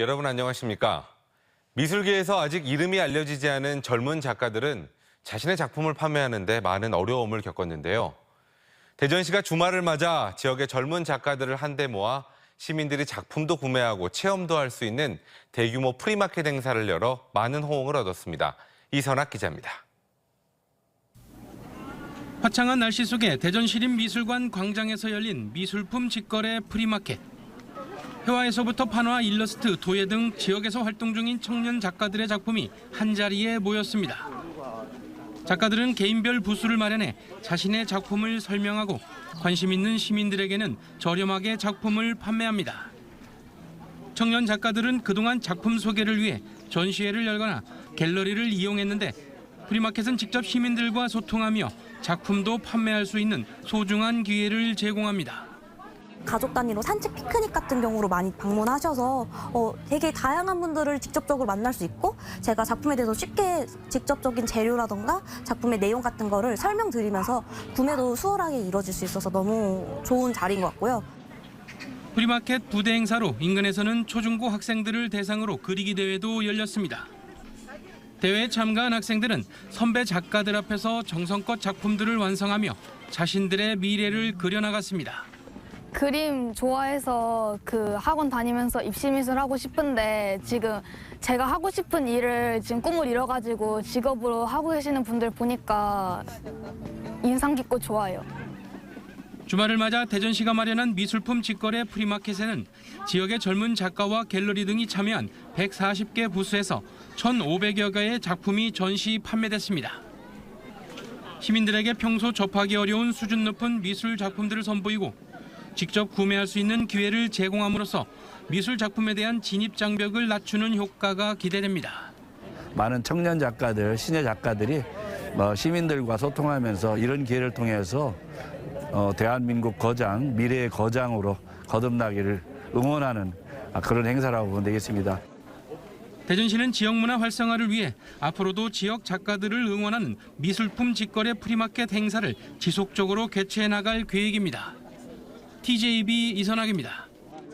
여러분 안녕하십니까? 미술계에서 아직 이름이 알려지지 않은 젊은 작가들은 자신의 작품을 판매하는데 많은 어려움을 겪었는데요. 대전시가 주말을 맞아 지역의 젊은 작가들을 한데 모아 시민들이 작품도 구매하고 체험도 할 수 있는 대규모 프리마켓 행사를 열어 많은 호응을 얻었습니다. 이선학 기자입니다. 화창한 날씨 속에 대전시립미술관 광장에서 열린 미술품 직거래 프리마켓. 회화에서부터 판화, 일러스트, 도예 등 지역에서 활동 중인 청년 작가들의 작품이 한자리에 모였습니다. 작가들은 개인별 부스를 마련해 자신의 작품을 설명하고 관심 있는 시민들에게는 저렴하게 작품을 판매합니다. 청년 작가들은 그동안 작품 소개를 위해 전시회를 열거나 갤러리를 이용했는데 프리마켓은 직접 시민들과 소통하며 작품도 판매할 수 있는 소중한 기회를 제공합니다. 가족 단위로 산책 피크닉 같은 경우로 많이 방문하셔서 어, 되게 다양한 분들을 직접적으로 만날 수 있고 제가 작품에 대해서 쉽게 직접적인 재료라던가 작품의 내용 같은 거를 설명드리면서 구매도 수월하게 이루어질 수 있어서 너무 좋은 자리인 것 같고요. 프리마켓 부대 행사로 인근에서는 초중고 학생들을 대상으로 그리기 대회도 열렸습니다. 대회에 참가한 학생들은 선배 작가들 앞에서 정성껏 작품들을 완성하며 자신들의 미래를 그려나갔습니다. 그림 좋아해서 그 학원 다니면서 입시미술 하고 싶은데 지금 제가 하고 싶은 일을 지금 꿈을 이뤄가지고 직업으로 하고 계시는 분들 보니까 인상 깊고 좋아요. 주말을 맞아 대전시가 마련한 미술품 직거래 프리마켓에는 지역의 젊은 작가와 갤러리 등이 참여한 140개 부스에서 1,500여 개의 작품이 전시 판매됐습니다. 시민들에게 평소 접하기 어려운 수준 높은 미술 작품들을 선보이고 직접 구매할 수 있는 기회를 제공함으로써 미술 작품에 대한 진입 장벽을 낮추는 효과가 기대됩니다. 많은 청년 작가들, 시녀 작가들이 뭐 시민들과 소통하면서 이런 기회를 통해서 어, 대한민국 거장, 미래의 거장으로 거듭나기를 응원하는 아, 그런 행사라고 보면 되겠습니다. 대전시는 지역 문화 활성화를 위해 앞으로도 지역 작가들을 응원하는 미술품 직거래 프리마켓 행사를 지속적으로 개최해 나갈 계획입니다. TJB 이선학입니다.